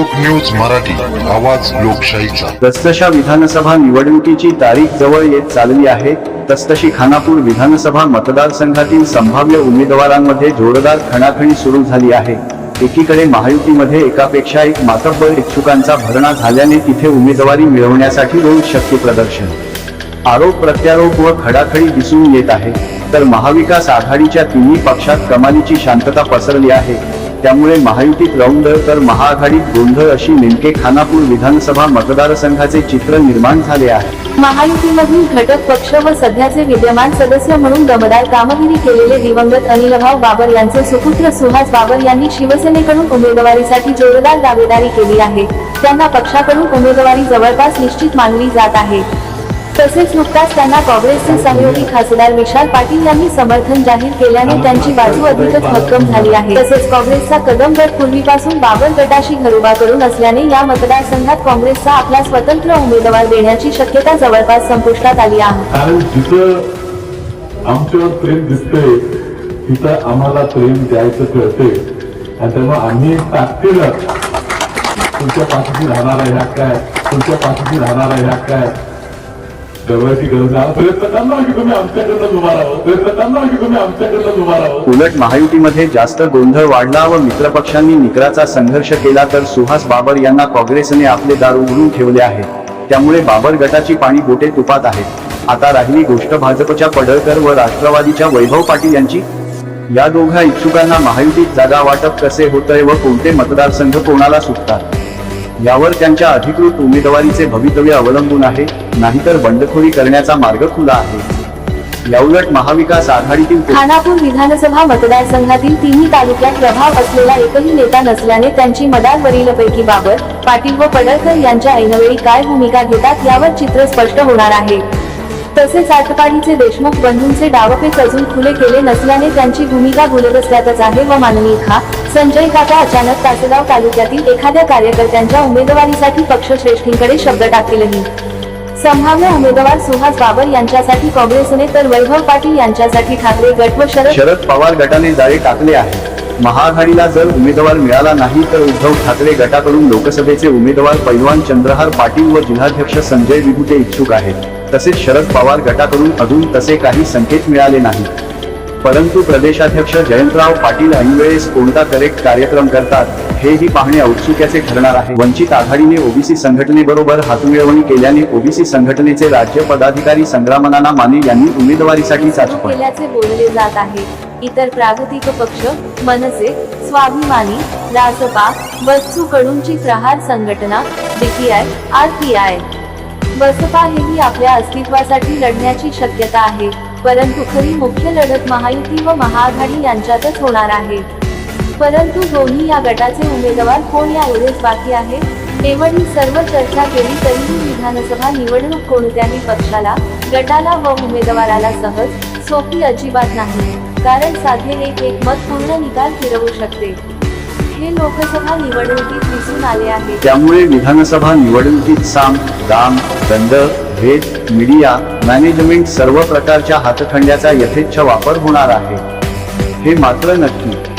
लोक न्यूज मराठी आवाज लोकशाहीचा. जसजशा विधानसभा निवडणुकीची तारीख जवळ येत चालली आहे. तसतशी खानापूर विधानसभा मतदारसंघातील संभाव्य उमेदवारांमध्ये जोरदार खणाखणी सुरू झाली आहे. एकीकडे महायुतीमध्ये एकापेक्षा एक मातब्बर इच्छुकांचा भरणा झाल्याने तिथे उमेदवारी मिळवण्यासाठी रोज शक्ती प्रदर्शन. आरोप प्रत्यारोप व खडाखडी दिसून येत आहे. तर महाविकास आघाडीच्या तिन्ही पक्षात कमालीची शांतता पसरली आहे. त्यामुळे महायुतीत रौंदळ तर महाआघाडीत गोंधळ अशी नेमके खानापूर विधानसभा मतदारसंघाचे चित्र निर्माण झाले आहे. महायुतीमधील घटक पक्ष व सध्याचे विद्यमान सदस्य म्हणून दमदार कामगिरी केलेले दिवंगत अनिलभाऊ बाबर यांचे सुपुत्र सुहास बाबर यांनी शिवसेनेकडून उमेदवारीसाठी जोरदार दावेदारी केली आहे. त्यांना पक्षाकडून उमेदवारी जवळपास निश्चित मानली जात आहे. तसेच नुकताच त्यांना काँग्रेसचे सहयोगी खासदार विशाल पाटील यांनी समर्थन जाहीर केल्याने त्यांची बाजू अधिकच भक्कम झाली आहे. तसेच काँग्रेसचा कदम गट पूर्वीपासून बाबर गटाशी घरोबा करून असल्याने या मतदारसंघात काँग्रेसचा आपला स्वतंत्र उमेदवार देण्याची शक्यता जवळपास संपुष्टात आली आहे. कारण जिथं आमच्यावर प्रेम दिसतंय तिथं आम्हाला प्रेम द्यायचं कळतंय आणि त्यामुळे आम्ही ताकदीनं तुमच्या पाठीशी राहणार आहे ह्या काय? तुमच्या पाठीशी राहणार आहे ह्या काय? गरज आहे. प्रयत्न करणार की तुम्ही आमच्याकडनं उभा प्रयत्न करणार की तुम्ही आमच्याकडनं उभा उलट महायुतीमध्ये जास्त गोंधळ वाढला व मित्रपक्षांनी निकराचा संघर्ष केला तर सुहास बाबर यांना काँग्रेसने आपले दार उघडून ठेवले आहे. त्यामुळे बाबर गटाची पाणी गोटे तुपात आहेत आता राहिली गोष्ट भाजपच्या पडळकर व राष्ट्रवादीच्या वैभव पाटील यांची. या दोघा इच्छुकांना महायुतीत जागा वाटप कसे होतंय व कोणते मतदारसंघ कोणाला सुटतात? यावर त्यांच्या अधिकृत उमेदवारीचे भवितव्य अवलंबून आहे नाहीतर बंडखोरी करण्याचा मार्ग खुला आहे. याउलट महाविकास आघाडीतील खानापूर विधानसभा मतदारसंघातील तिन्ही तालुक्यात प्रभाव असलेला एकही नेता नसल्याने त्यांची मदारवरीलपैकी बाबर पाटील व पडळकर यांच्या ऐनवेळी काय भूमिका घेतात यावर चित्र स्पष्ट होणार आहे. तसेच आटपाडीचे देशमुख बंधूंचे डावपेच अजून खुले केले नसल्याने त्यांची भूमिका गुलदस्त्यातच आहे व माननीय खा संजय काका अचानक तासगाव तालुक्यातील एखाद्या कार्यकर्त्यांच्या उमेदवारीसाठी पक्षश्रेष्ठींकडे शब्द टाकलेही. संभाव्य उमेदवार सुहास बाबर यांच्यासाठी काँग्रेसने तर वैभव पाटील यांच्यासाठी ठाकरे गट व शरद शरद पवार गटाने जाळे टाकले आहे. महाआघाडीला जर उमेदवार मिळाला नाही तर उद्धव ठाकरे गटाकडून लोकसभेचे उमेदवार पैलवान चंद्रहार पाटील व जिल्हाध्यक्ष संजय विभुते इच्छुक आहेत. तसेच शरद पवार गटाकडून अजून तसे काही संकेत मिळाले नाही परंतु प्रदेशाध्यक्ष जयंतराव पाटील ऐनवेळेस कोणता करेक्ट कार्यक्रम करतात हेही पाहणे औत्सुक्याचे ठरणार आहे. वंचित आघाडीने ओबीसी संघटनेबरोबर हातमिळवणी केल्याने ओबीसी संघटनेचे राज्य पदाधिकारी संग्रामनाना माने यांनी उमेदवारीसाठी चाचपण केल्याचे बोलले जात आहे. इतर प्रागतिक पक्ष मनसे स्वाभिमानी रासपा बच्चू कडूंची प्रहार संघटना डीपीआय आरपीआय. बसपा हेही आपल्या अस्तित्वासाठी लढण्याची शक्यता आहे. परंतु खरी मुख्य लढत महायुती व महाआघाडी यांच्यातच होणार आहे. परंतु दोन्ही या गटाचे उमेदवार कोण या एवढेच बाकी आहे? केवळ ही सर्व चर्चा केली तरीही विधानसभा निवडणूक कोणत्याही पक्षाला गटाला व उमेदवाराला सहज सोपी अजिबात नाही. कारण साधे एक एक मत पूर्ण निकाल फिरवू शकते. हे लोकसभा निवडणुकीत दिसून आले आहे त्यामुळे विधानसभा निवडणुकीत साम दाम दंड भेद मीडिया मॅनेजमेंट सर्व प्रकारच्या हातखंड्याचा यथेच्छ वापर होणार आहे. हे मात्र नक्की.